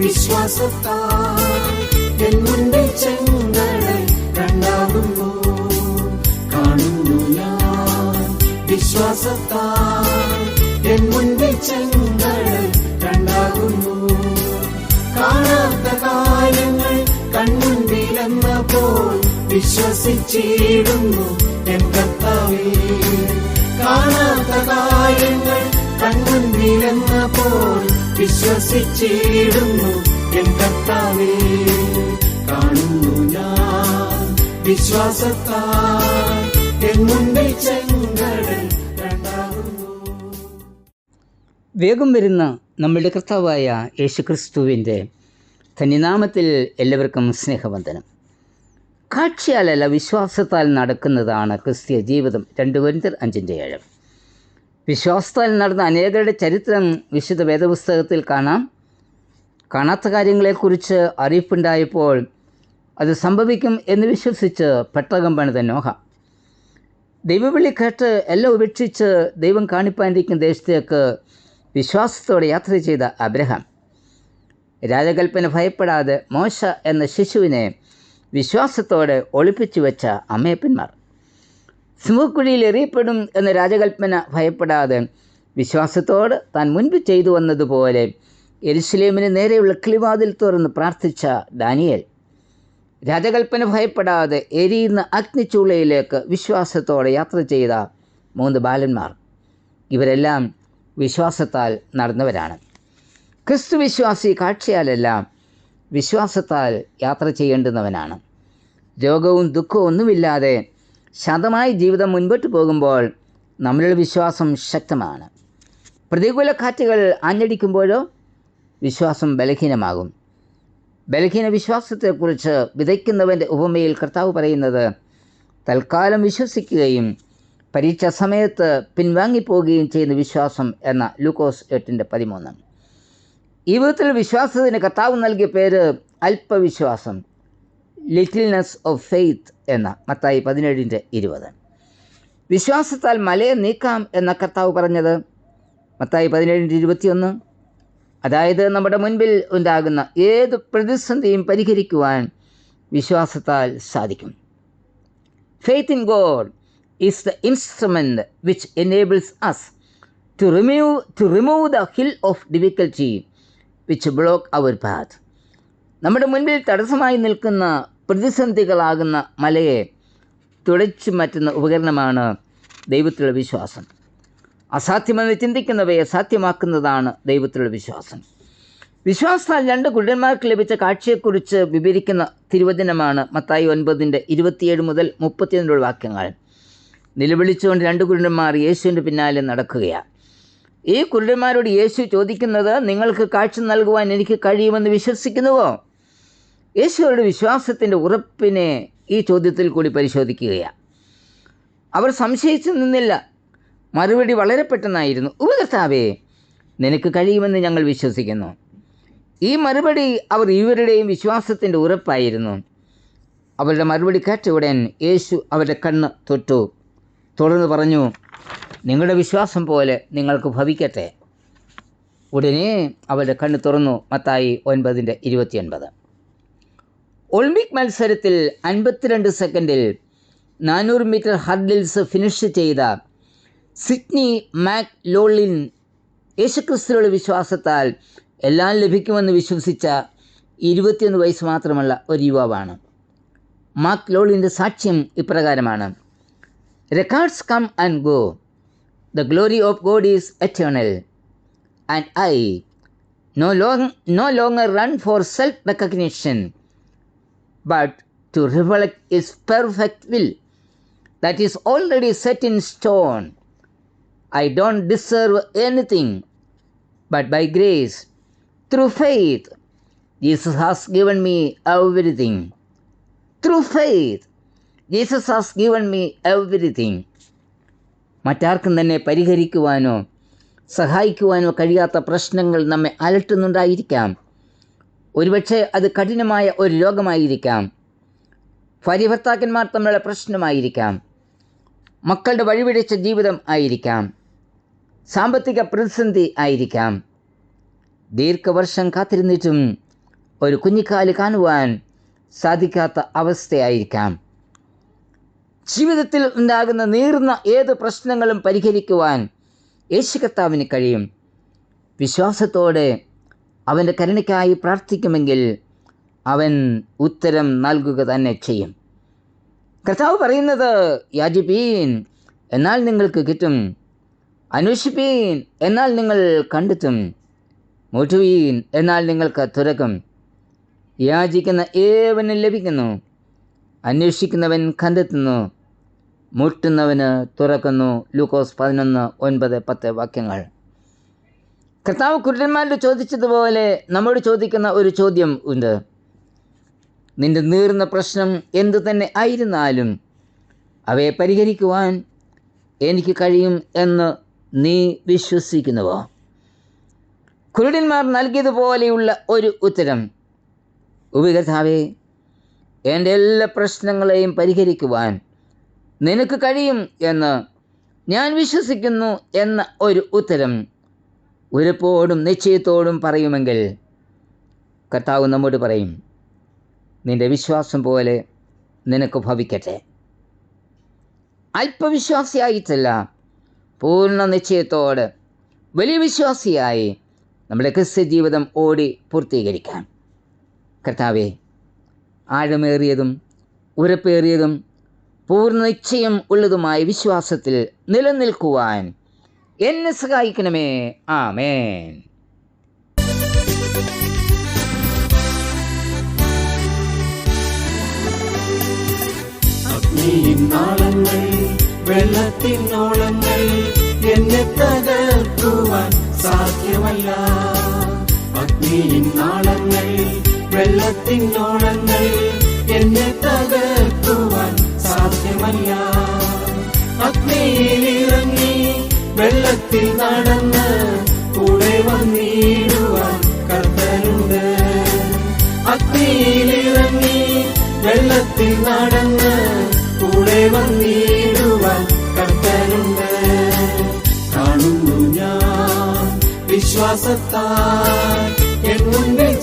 വിശ്വാസത്താൽ എൻ കാണുന്നു ഞാൻ വിശ്വാസത്താൽ എൻ കാണാത്ത കാര്യങ്ങൾ കൺമുൻപിലെന്നപ്പോൾ വിശ്വസിച്ചിടുന്നു എൻ കർത്താവേ കാണാത്ത കാര്യങ്ങൾ കൺമുൻപിലെന്നപ്പോൾ വിശ്വസിച്ചിടുന്നു എൻ കർത്താവേ. കാണുന്നു ഞാൻ വിശ്വാസത്താൽ. എൻ മുന്നിൽ ചെങ്കടൽ വേഗം വരുന്ന നമ്മളുടെ കർത്താവായ യേശുക്രിസ്തുവിന്റെ ധന്യനാമത്തിൽ എല്ലാവർക്കും സ്നേഹവന്ദനം. കാഴ്ചയാലല്ല വിശ്വാസത്താൽ നടക്കുന്നതാണ് ക്രിസ്തീയ ജീവിതം. രണ്ട് വരിന്തർ അഞ്ചിന്റെ ഏഴ്. വിശ്വാസത്താൽ നടന്ന അനേകരുടെ ചരിത്രം വിശുദ്ധ വേദപുസ്തകത്തിൽ കാണാം. കാണാത്ത കാര്യങ്ങളെക്കുറിച്ച് അറിയിപ്പുണ്ടായപ്പോൾ അത് സംഭവിക്കും എന്ന് വിശ്വസിച്ച് പെട്ടകം പണിത നോഹ. ദൈവവിളി കേട്ട് എല്ലാം ഉപേക്ഷിച്ച് ദൈവം കാണിപ്പാനിരിക്കുന്ന ദേശത്തേക്ക് വിശ്വാസത്തോടെ യാത്ര ചെയ്ത അബ്രഹാം. രാജകൽപ്പന ഭയപ്പെടാതെ മോശ എന്ന ശിശുവിനെ വിശ്വാസത്തോടെ ഒളിപ്പിച്ചു വെച്ച അമ്മയപ്പന്മാർ. സിംഹക്കുഴിയിൽ എറിയപ്പെടും എന്ന രാജകൽപ്പന ഭയപ്പെടാതെ വിശ്വാസത്തോട് താൻ മുൻപ് ചെയ്തു വന്നതുപോലെ എരുസലേമിന് നേരെയുള്ള കിളിവാതിൽ തുറന്ന് പ്രാർത്ഥിച്ച ഡാനിയൽ. രാജകൽപ്പന ഭയപ്പെടാതെ എരിയുന്ന അഗ്നിച്ചൂളയിലേക്ക് വിശ്വാസത്തോടെ യാത്ര ചെയ്ത മൂന്ന് ബാലന്മാർ. ഇവരെല്ലാം വിശ്വാസത്താൽ നടന്നവരാണ്. ക്രിസ്തു വിശ്വാസി കാഴ്ചയാലല്ല വിശ്വാസത്താൽ യാത്ര ചെയ്യേണ്ടുന്നവനാണ്. രോഗവും ദുഃഖവും ഒന്നുമില്ലാതെ ശാന്തമായി ജീവിതം മുൻപോട്ട് പോകുമ്പോൾ നമ്മളുടെ വിശ്വാസം ശക്തമാണ്. പ്രതികൂല കാറ്റുകൾ ആഞ്ഞടിക്കുമ്പോഴോ വിശ്വാസം ബലഹീനമാകും. ബലഹീന വിശ്വാസത്തെക്കുറിച്ച് വിതയ്ക്കുന്നവന്റെ ഉപമയിൽ കർത്താവ് പറയുന്നത് തൽക്കാലം വിശ്വസിക്കുകയും പരീക്ഷാ സമയത്ത് പിൻവാങ്ങിപ്പോവുകയും ചെയ്യുന്ന വിശ്വാസം എന്ന ലൂക്കോസ് എട്ടിന്റെ പതിമൂന്ന്. ഈ വിധത്തിൽ വിശ്വാസത്തിന് കർത്താവ് നൽകിയ പേര് അല്പവിശ്വാസം. ലിറ്റിൽനെസ് ഓഫ് ഫെയ്ത്ത് എന്ന മത്തായി പതിനേഴിന്റെ ഇരുപത്. വിശ്വാസത്താൽ മലയെ നീക്കാം എന്ന കർത്താവ് പറഞ്ഞത് മത്തായി പതിനേഴിന്റെ ഇരുപത്തിയൊന്ന്. അതായത് നമ്മുടെ മുൻപിൽ ഉണ്ടാകുന്ന ഏത് പ്രതിസന്ധിയും പരിഹരിക്കുവാൻ വിശ്വാസത്താൽ സാധിക്കും. Faith in God is the instrument which enables us to remove to remove the hill of difficulty which block our path നമ്മുടെ മുൻപിൽ തടസ്സമായി നിൽക്കുന്ന പ്രതിസന്ധികളാകുന്ന മലയെ തുടച്ചു മാറ്റുന്ന ഉപകരണമാണ് ദൈവത്തിലുള്ള വിശ്വാസം. അസാധ്യമെന്ന് ചിന്തിക്കുന്നവയെ സാധ്യമാക്കുന്നതാണ് ദൈവത്തിലുള്ള വിശ്വാസം. വിശ്വാസത്താൽ രണ്ട് കുരുടന്മാർക്ക് ലഭിച്ച കാഴ്ചയെക്കുറിച്ച് വിവരിക്കുന്ന തിരുവചനമാണ് മത്തായി ഒൻപതിന്റെ ഇരുപത്തിയേഴ് മുതൽ മുപ്പത്തിയൊന്നിലുള്ള വാക്യങ്ങൾ. നിലവിളിച്ചുകൊണ്ട് രണ്ട് കുരുടന്മാർ യേശുവിന്റെ പിന്നാലെ നടക്കുകയാണ് ഈ കുരുടന്മാരോട് യേശു ചോദിക്കുന്നത് നിങ്ങൾക്ക് കാഴ്ച നൽകുവാൻ എനിക്ക് കഴിയുമെന്ന് വിശ്വസിക്കുന്നുവോ? യേശു അവരുടെ വിശ്വാസത്തിന്റെ ഉറപ്പിനെ ഈ ചോദ്യത്തിൽ കൂടി പരിശോധിക്കുകയാണ്. അവർ സംശയിച്ചു നിന്നില്ല. മറുപടി വളരെ പെട്ടെന്നായിരുന്നു. ഉപകർത്താവേ നിനക്ക് കഴിയുമെന്ന് ഞങ്ങൾ വിശ്വസിക്കുന്നു. ഈ മറുപടി അവർ ഇവരുടെയും വിശ്വാസത്തിന്റെ ഉറപ്പായിരുന്നു. അവരുടെ മറുപടി കേട്ട ഉടൻ യേശു അവരുടെ കണ്ണ് തൊട്ടു. തുടർന്ന് പറഞ്ഞു നിങ്ങളുടെ വിശ്വാസം പോലെ നിങ്ങൾക്ക് ഭവിക്കട്ടെ. ഉടനെ അവരുടെ കണ്ണ് തുറന്നു. മത്തായി ഒൻപതിന്റെ ഇരുപത്തിയൊൻപത്. ഒളിമ്പിക് മത്സരത്തിൽ അൻപത്തിരണ്ട് സെക്കൻഡിൽ നാനൂറ് മീറ്റർ ഹർഡിൽസ് ഫിനിഷ് ചെയ്ത സിഡ്നി മാക് ലോളിൻ യേശുക്രിസ്തുവിലുള്ള വിശ്വാസത്താൽ എല്ലാം ലഭിക്കുമെന്ന് വിശ്വസിച്ച ഇരുപത്തിയൊന്ന് വയസ്സ് മാത്രമുള്ള ഒരു യുവാവാണ്. മാക് ലോളിന്റെ സാക്ഷ്യം ഇപ്രകാരമാണ്. Records come and go the glory of God is eternal and I no long no longer run for self recognition but to reflect His perfect will that is already set in stone. I don't deserve anything, but by grace, through faith, Jesus has given me everything. Through faith, Jesus has given me everything. മറ്റാർക്കും തന്നെ പരിഹരിക്കുവാനോ സഹായിക്കുവാനോ കഴിയാത്ത പ്രശ്നങ്ങൾ നമ്മെ അലട്ടുന്നുണ്ടായിരിക്കാം ഒരുപക്ഷെ അത് കഠിനമായ ഒരു രോഗമായിരിക്കാം. ഭാര്യ ഭർത്താക്കന്മാർ തമ്മിലുള്ള പ്രശ്നമായിരിക്കാം. മക്കളുടെ വഴിപിടിച്ച ജീവിതം ആയിരിക്കാം. സാമ്പത്തിക പ്രതിസന്ധി ആയിരിക്കാം. ദീർഘവർഷം കാത്തിരുന്നിട്ടും ഒരു കുഞ്ഞിക്കാൽ കാണുവാൻ സാധിക്കാത്ത അവസ്ഥയായിരിക്കാം. ജീവിതത്തിൽ ഉണ്ടാകുന്ന നീർന്ന ഏത് പ്രശ്നങ്ങളും പരിഹരിക്കുവാൻ യേശു കർത്താവിന് കഴിയും. വിശ്വാസത്തോടെ അവന്റെ കരുണയ്ക്കായി പ്രാർത്ഥിക്കുമെങ്കിൽ അവൻ ഉത്തരം നൽകുക തന്നെ ചെയ്യും. കർത്താവ് പറയുന്നത് യാചിപ്പീൻ എന്നാൽ നിങ്ങൾക്ക് കിട്ടും. അന്വേഷിപ്പീൻ എന്നാൽ നിങ്ങൾ കണ്ടെത്തും. മുട്ടുവീൻ എന്നാൽ നിങ്ങൾക്ക് തുറക്കും യാചിക്കുന്ന ഏവനും ലഭിക്കുന്നു. അന്വേഷിക്കുന്നവൻ കണ്ടെത്തുന്നു. മുട്ടുന്നവന് തുറക്കുന്നു. ലൂക്കോസ് പതിനൊന്ന് ഒൻപത് പത്ത് വാക്യങ്ങൾ. കർത്താവ് കുരുടന്മാരോട് ചോദിച്ചതുപോലെ നമ്മോട് ചോദിക്കുന്ന ഒരു ചോദ്യം ഉണ്ട്. നിന്റെ നീർന്ന പ്രശ്നം എന്തു തന്നെ ആയിരുന്നാലും അവയെ പരിഹരിക്കുവാൻ എനിക്ക് കഴിയും എന്ന് നീ വിശ്വസിക്കുന്നുവോ? കുരുടന്മാർ നൽകിയതുപോലെയുള്ള ഒരു ഉത്തരം ഉപകർത്താവേ എന്റെ എല്ലാ പ്രശ്നങ്ങളെയും പരിഹരിക്കുവാൻ നിനക്ക് കഴിയും എന്ന് ഞാൻ വിശ്വസിക്കുന്നു എന്ന ഒരു ഉത്തരം ഉരപ്പോടും നിശ്ചയത്തോടും പറയുമെങ്കിൽ കർത്താവ് നമ്മോട് പറയും നിന്റെ വിശ്വാസം പോലെ നിനക്ക് ഭവിക്കട്ടെ. അല്പവിശ്വാസിയായിട്ടല്ല പൂർണ നിശ്ചയത്തോട് വലിയ വിശ്വാസിയായി നമ്മുടെ ക്രിസ്ത്യ ജീവിതം ഓടി പൂർത്തീകരിക്കാം. കർത്താവെ ആഴമേറിയതും ഉറപ്പേറിയതും പൂർണ നിശ്ചയം ഉള്ളതുമായ വിശ്വാസത്തിൽ നിലനിൽക്കുവാൻ എന്നെ സഹായിക്കണമേ. ആമേൻ. നാളങ്ങൾ വെള്ളത്തിനോളങ്ങൾ എന്നെ തകർക്കുവാൻ സാധ്യമല്ല. അഗ്നിയിൻ നാളങ്ങൾ വെള്ളത്തിനോളങ്ങൾ വെള്ളത്തിൽ നടന്ന് കൂടെ വന്നിടുവാൻ കർത്തനുണ്ട് അഗ്നിയിലിറങ്ങി വെള്ളത്തിൽ നടന്ന് കൂടെ വന്നിടുവാൻ കർത്തനുണ്ട് കാണുന്നു ഞാൻ വിശ്വാസത്താൽ എൻ മുന്നിൽ